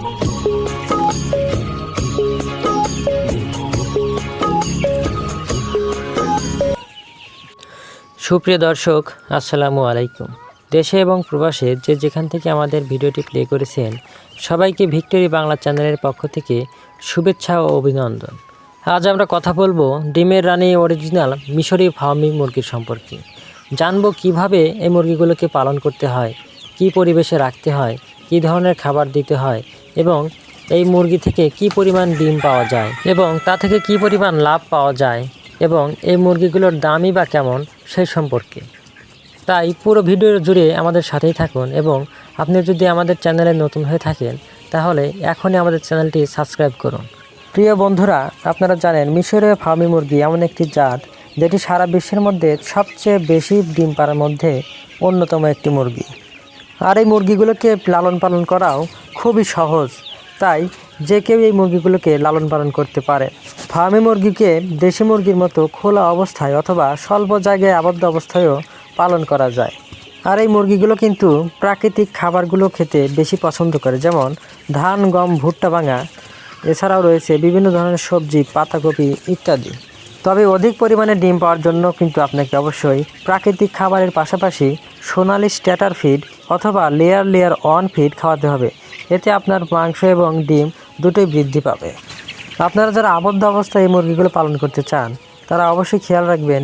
সুপ্রিয় দর্শক, আসসালামু আলাইকুম। দেশে এবং প্রবাসে যে যেখান থেকে আমাদের ভিডিওটি প্লে করেছেন, সবাইকে ভিক্টোরি বাংলা চ্যানেলের পক্ষ থেকে শুভেচ্ছা ও অভিনন্দন। আজ আমরা কথা বলব ডিমের রানী অরিজিনাল মিশরি ফার্মি মুরগির সম্পর্কে। জানব কীভাবে এই মুরগিগুলোকে পালন করতে হয়, কী পরিবেশে রাখতে হয়, কী ধরনের খাবার দিতে হয় এবং এই মুরগি থেকে কি পরিমাণ ডিম পাওয়া যায় এবং তা থেকে কি পরিমাণ লাভ পাওয়া যায় এবং এই মুরগিগুলোর দামই বা কেমন সেই সম্পর্কে। তাই পুরো ভিডিও জুড়ে আমাদের সাথেই থাকুন এবং আপনি যদি আমাদের চ্যানেলে নতুন হয়ে থাকেন, তাহলে এখনই আমাদের চ্যানেলটি সাবস্ক্রাইব করুন। প্রিয় বন্ধুরা, আপনারা জানেন মিশরীয় ফার্মি মুরগি এমন একটি জাত যেটি সারা বিশ্বের মধ্যে সবচেয়ে বেশি ডিম পাড়ার মধ্যে অন্যতম একটি মুরগি। আর এই মুরগিগুলোকে লালন পালন করাও খুবই সহজ। তাই যে কেউ এই মুরগিগুলোকে লালন পালন করতে পারে। ফার্মে মুরগিকে দেশি মুরগির মতো খোলা অবস্থায় অথবা স্বল্প জায়গায় আবদ্ধ অবস্থায়ও পালন করা যায়। আর এই মুরগিগুলো কিন্তু প্রাকৃতিক খাবারগুলো খেতে বেশি পছন্দ করে, যেমন ধান, গম, ভুট্টা ভাঙা। এছাড়াও রয়েছে বিভিন্ন ধরনের সবজি, পাতাকপি ইত্যাদি। তবে অধিক পরিমাণে ডিম পাওয়ার জন্য কিন্তু আপনাকে অবশ্যই প্রাকৃতিক খাবারের পাশাপাশি সোনালি স্ট্যাটার ফিড অথবা লেয়ার লেয়ার অন ফিড খাওয়াতে হবে। এতে আপনার মাংস এবং ডিম দুটোই বৃদ্ধি পাবে। আপনারা যারা আবদ্ধ অবস্থায় এই মুরগিগুলো পালন করতে চান, তারা অবশ্যই খেয়াল রাখবেন,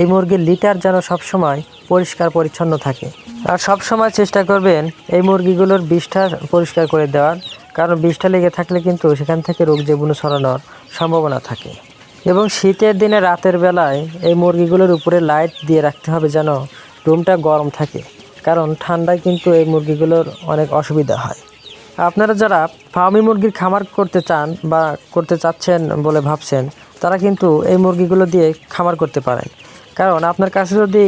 এই মুরগির লিটার যেন সবসময় পরিষ্কার পরিচ্ছন্ন থাকে। আর সবসময় চেষ্টা করবেন এই মুরগিগুলোর বিষটা পরিষ্কার করে দেওয়ার, কারণ বিষটা লেগে থাকলে কিন্তু সেখান থেকে রোগ জীবাণু ছড়ানোর সম্ভাবনা থাকে। এবং শীতের দিনে রাতের বেলায় এই মুরগিগুলোর উপরে লাইট দিয়ে রাখতে হবে যেন রুমটা গরম থাকে। কারণ ঠান্ডায় কিন্তু এই মুরগিগুলোর অনেক অসুবিধা হয়। আপনারা যারা ফার্মি মুরগির খামার করতে চান বা করতে চাচ্ছেন বলে ভাবছেন, তারা কিন্তু এই মুরগিগুলো দিয়ে খামার করতে পারেন। কারণ আপনার কাছে যদি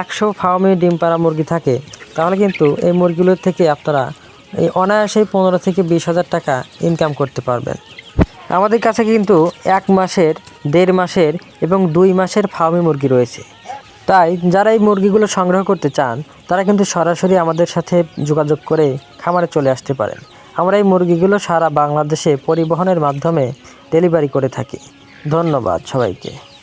একশো ফার্মি ডিম পাড়া মুরগি থাকে, তাহলে কিন্তু এই মুরগিগুলোর থেকে আপনারা এই অনায়াসেই পনেরো থেকে বিশ হাজার টাকা ইনকাম করতে পারবেন। আমাদের কাছে কিন্তু এক মাসের, দেড় মাসের এবং দুই মাসের ফার্মি মুরগি রয়েছে। তাই যারা এই মুরগিগুলো সংগ্রহ করতে চান, তারা কিন্তু সরাসরি আমাদের সাথে যোগাযোগ করে খামারে চলে আসতে পারেন। আমরা এই মুরগিগুলো সারা বাংলাদেশে পরিবহনের মাধ্যমে ডেলিভারি করে থাকি। ধন্যবাদ সবাইকে।